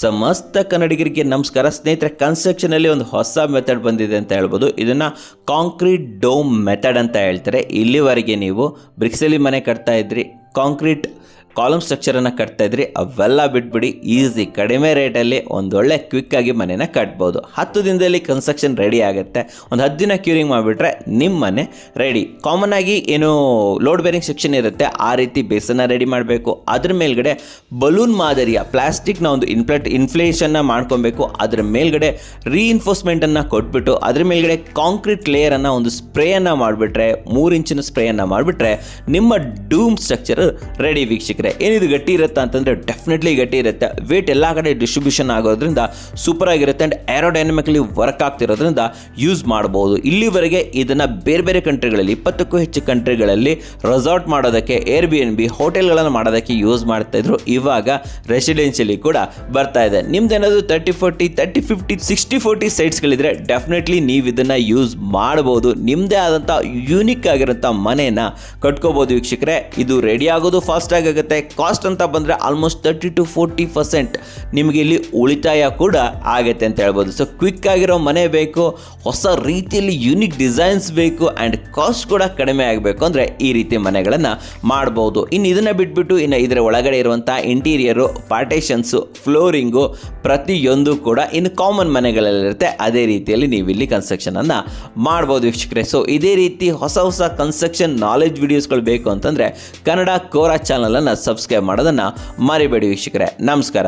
ಸಮಸ್ತ ಕನ್ನಡಿಗರಿಗೆ ನಮಸ್ಕಾರ. ಸ್ನೇಹಿತರೆ ಕನ್ಸ್ಟ್ರಕ್ಷನಲ್ಲಿ ಒಂದು ಹೊಸ ಮೆಥಡ್ ಬಂದಿದೆ ಅಂತ ಹೇಳ್ಬೋದು. ಇದನ್ನು ಕಾಂಕ್ರೀಟ್ ಡೋಮ್ ಮೆಥಡ್ ಅಂತ ಹೇಳ್ತಾರೆ. ಇಲ್ಲಿವರೆಗೆ ನೀವು ಬ್ರಿಕ್ಸಲ್ಲಿ ಮನೆ ಕಟ್ತಾ ಇದ್ರಿ, ಕಾಂಕ್ರೀಟ್ ಕಾಲಮ್ ಸ್ಟ್ರಕ್ಚರನ್ನು ಕಟ್ತಾ ಇದ್ರಿ, ಅವೆಲ್ಲ ಬಿಟ್ಬಿಡಿ, ಈಸಿ. ಕಡಿಮೆ ರೇಟಲ್ಲಿ ಒಂದೊಳ್ಳೆ ಕ್ವಿಕ್ಕಾಗಿ ಮನೆನ ಕಟ್ಬೋದು. ಹತ್ತು ದಿನದಲ್ಲಿ ಕನ್ಸ್ಟ್ರಕ್ಷನ್ ರೆಡಿ ಆಗುತ್ತೆ. ಒಂದು ಹತ್ತು ದಿನ ಕ್ಯೂರಿಂಗ್ ಮಾಡಿಬಿಟ್ರೆ ನಿಮ್ಮ ಮನೆ ರೆಡಿ. ಕಾಮನ್ ಆಗಿ ಏನು ಲೋಡ್ ಬೇರಿಂಗ್ ಸೆಕ್ಷನ್ ಇರುತ್ತೆ, ಆ ರೀತಿ ಬೇಸನ್ನ ರೆಡಿ ಮಾಡಬೇಕು. ಅದ್ರ ಮೇಲ್ಗಡೆ ಬಲೂನ್ ಮಾದರಿಯ ಪ್ಲಾಸ್ಟಿಕ್ನ ಒಂದು ಇನ್ಫ್ಲೆಟ್ ಇನ್ಫ್ಲೇಷನ್ನ ಮಾಡ್ಕೊಬೇಕು. ಅದ್ರ ಮೇಲ್ಗಡೆ ರೀಇನ್ಫೋರ್ಸ್ಮೆಂಟನ್ನು ಕೊಟ್ಬಿಟ್ಟು, ಅದ್ರ ಮೇಲ್ಗಡೆ ಕಾಂಕ್ರೀಟ್ ಲೇಯರನ್ನು ಒಂದು ಸ್ಪ್ರೇಯನ್ನು ಮಾಡಿಬಿಟ್ರೆ, ಮೂರು ಇಂಚಿನ ಸ್ಪ್ರೇಯನ್ನು ಮಾಡಿಬಿಟ್ರೆ, ನಿಮ್ಮ ಡೂಮ್ ಸ್ಟ್ರಕ್ಚರ್ ರೆಡಿ ವೀಕ್ಷಕರೇ. ಏನಿದು ಗಟ್ಟಿ ಇರುತ್ತೆ ಅಂತಂದರೆ ಡೆಫಿನೆಟ್ಲಿ ಗಟ್ಟಿ ಇರುತ್ತೆ. ವೇಟ್ ಎಲ್ಲ ಕಡೆ ಡಿಸ್ಟ್ರಿಬ್ಯೂಷನ್ ಆಗೋದ್ರಿಂದ ಸೂಪರ್ ಆಗಿರುತ್ತೆ ಆ್ಯಂಡ್ ಏರೋಡೈನಮಿಕಲಿ ವರ್ಕ್ ಆಗ್ತಿರೋದ್ರಿಂದ ಯೂಸ್ ಮಾಡ್ಬೋದು. ಇಲ್ಲಿವರೆಗೆ ಇದನ್ನು ಬೇರೆ ಬೇರೆ ಕಂಟ್ರಿಗಳಲ್ಲಿ ಇಪ್ಪತ್ತಕ್ಕೂ ಹೆಚ್ಚು ಕಂಟ್ರಿಗಳಲ್ಲಿ ರೆಸಾರ್ಟ್ ಮಾಡೋದಕ್ಕೆ ಏರ್ ಬಿ ಎನ್ ಬಿ ಹೋಟೆಲ್ಗಳನ್ನು ಮಾಡೋದಕ್ಕೆ ಯೂಸ್ ಮಾಡ್ತಾ ಇದ್ರು. ಇವಾಗ ರೆಸಿಡೆನ್ಷಿಯಲಿ ಕೂಡ ಬರ್ತಾ ಇದೆ. ನಿಮ್ದೇನಾದ್ರು thirty forty thirty fifty sixty forty ಸೈಟ್ಸ್ಗಳಿದ್ರೆ definitely ನೀವು ಇದನ್ನು ಯೂಸ್ ಮಾಡ್ಬೋದು. ನಿಮ್ಮದೇ ಆದಂಥ ಯೂನಿಕ್ ಆಗಿರೋಂಥ ಮನೇನ ಕಟ್ಕೋಬೋದು ವೀಕ್ಷಕರೇ. ಇದು ರೆಡಿ ಆಗೋದು ಫಾಸ್ಟಾಗಿ ಆಗುತ್ತೆ. ಕಾಸ್ಟ್ ಅಂತ ಬಂದರೆ almost thirty to forty percent ನಿಮಗೆ ಇಲ್ಲಿ ಉಳಿತಾಯ ಕೂಡ ಆಗುತ್ತೆ ಅಂತ ಹೇಳ್ಬೋದು. ಸೊ ಕ್ವಿಕ್ ಆಗಿರೋ ಮನೆ ಬೇಕು, ಹೊಸ ರೀತಿಯಲ್ಲಿ ಯುನಿಕ್ ಡಿಸೈನ್ಸ್ ಬೇಕು ಆ್ಯಂಡ್ ಕಾಸ್ಟ್ ಕೂಡ ಕಡಿಮೆ ಆಗಬೇಕು ಅಂದರೆ ಈ ರೀತಿ ಮನೆಗಳನ್ನು ಮಾಡ್ಬೋದು. ಇನ್ನು ಇದನ್ನು ಬಿಟ್ಬಿಟ್ಟು ಇನ್ನು ಇದರ ಒಳಗಡೆ ಇರುವಂಥ ಇಂಟೀರಿಯರು ಪಾರ್ಟೇಷನ್ಸು ಫ್ಲೋರಿಂಗು ಪ್ರತಿಯೊಂದು ಕೂಡ ಇನ್ನು ಕಾಮನ್ ಮನೆಗಳಲ್ಲಿರುತ್ತೆ. ಅದೇ ರೀತಿಯಲ್ಲಿ ನೀವು ಇಲ್ಲಿ ಕನ್ಸ್ಟ್ರಕ್ಷನನ್ನು ಮಾಡ್ಬೋದು ವೀಕ್ಷಕರೇ. ಸೊ ಇದೇ ರೀತಿ ಹೊಸ ಹೊಸ ಕನ್ಸ್ಟ್ರಕ್ಷನ್ ನಾಲೆಜ್ ವಿಡಿಯೋಸ್ಗಳು ಬೇಕು ಅಂತಂದರೆ ಕನ್ನಡ ಕೋರಾ ಚಾನಲನ್ನು ಸಬ್ಸ್ಕ್ರೈಬ್ ಮಾಡೋದನ್ನು ಮರಿಬೇಡಿ ವೀಕ್ಷಕರೇ. ನಮಸ್ಕಾರ.